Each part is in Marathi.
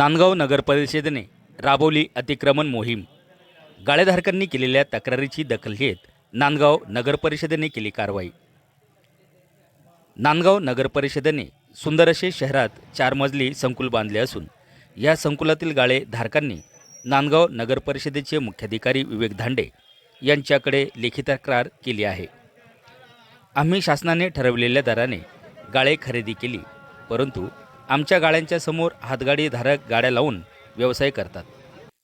नांदगाव नगर परिषदेने राबवली अतिक्रमण मोहीम. गाळेधारकांनी केलेल्या तक्रारीची दखल घेत नांदगाव नगर परिषदेने केली कारवाई. नांदगाव नगर परिषदेने सुंदर असे शहरात चार मजली संकुल बांधले असून या संकुलातील गाळे धारकांनी नांदगाव नगर परिषदेचे मुख्याधिकारी विवेक धांडे यांच्याकडे लेखी तक्रार केली आहे. आम्ही शासनाने ठरवलेल्या दराने गाळे खरेदी केली परंतु आमच्या गाड्यांच्या समोर हातगाडीधारक गाड्या लावून व्यवसाय करतात.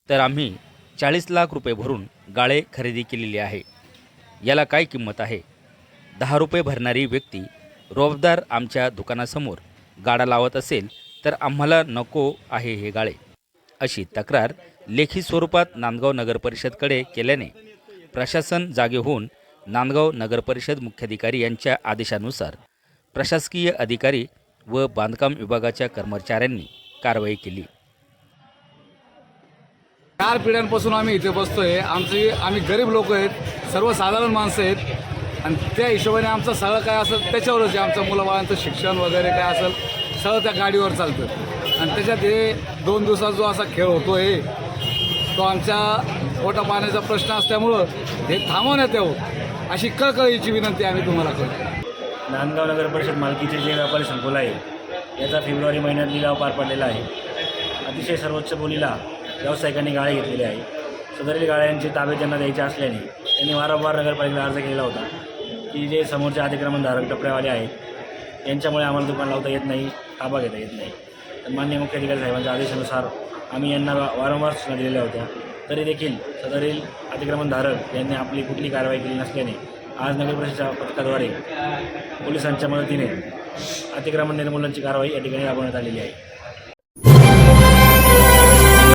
तर आम्ही चाळीस लाख रुपये भरून गाळे खरेदी केलेली आहे. याला काय किंमत आहे? दहा रुपये भरणारी व्यक्ती रोबदार आमच्या दुकानासमोर गाडा लावत असेल तर आम्हाला नको आहे हे गाळे. अशी तक्रार लेखी स्वरूपात नांदगाव नगरपरिषदकडे केल्याने प्रशासन जागे होऊन नांदगाव नगरपरिषद मुख्याधिकारी यांच्या आदेशानुसार प्रशासकीय अधिकारी व बांधकाम विभागाच्या कर्मचाऱ्यांनी कारवाई केली. चार पिढ्यांपासून आम्ही इथे बसतोय. आमची आम्ही गरीब लोक आहेत सर्वसाधारण माणसं आहेत. आणि त्या हिशोबाने आमचं सगळं काय असेल त्याच्यावरच आहे आमचं मुलाबाळांचं शिक्षण वगैरे काय असेल सगळं त्या गाडीवर चालतं. आणि त्याच्यात हे दोन दिवसात जो असा खेळ होतो आहे तो आमच्या पोटा पाण्याचा प्रश्न असल्यामुळं हे थांबवण्यात यावं अशी कळकळीची विनंती आम्ही तुम्हाला करतो. नांदगाव नगर परिषद मालकीचे जे व्यापारी संकुल आहे याचा फेब्रुवारी महिन्यात लिलाव पार पडलेला आहे. अतिशय सर्वोच्च बोलीला व्यावसायिकांनी गाळे घेतलेले आहे. सदरील गाळ्यांचे ताबे ज्यांना द्यायचे असल्याने त्यांनी वारंवार नगरपालिकेला अर्ज केलेला होता की जे समोरचे अतिक्रमणधारक टपऱ्यावाले आहेत यांच्यामुळे आम्हाला दुकान लावता येत नाही ताबा घेता येत नाही. तर मान्य मुख्याधिकारी साहेबांच्या आदेशानुसार आम्ही यांना वारंवार सूचना दिलेल्या होत्या. तरी देखील सदरील अतिक्रमणधारक यांनी आपली कुठली कारवाई केली नसल्याने आज नगर परिषदेच्या पथकाद्वारे पोलिसांच्या मदतीने अतिक्रमण निर्मूलनाची कारवाई या ठिकाणी राबवण्यात आलेली आहे.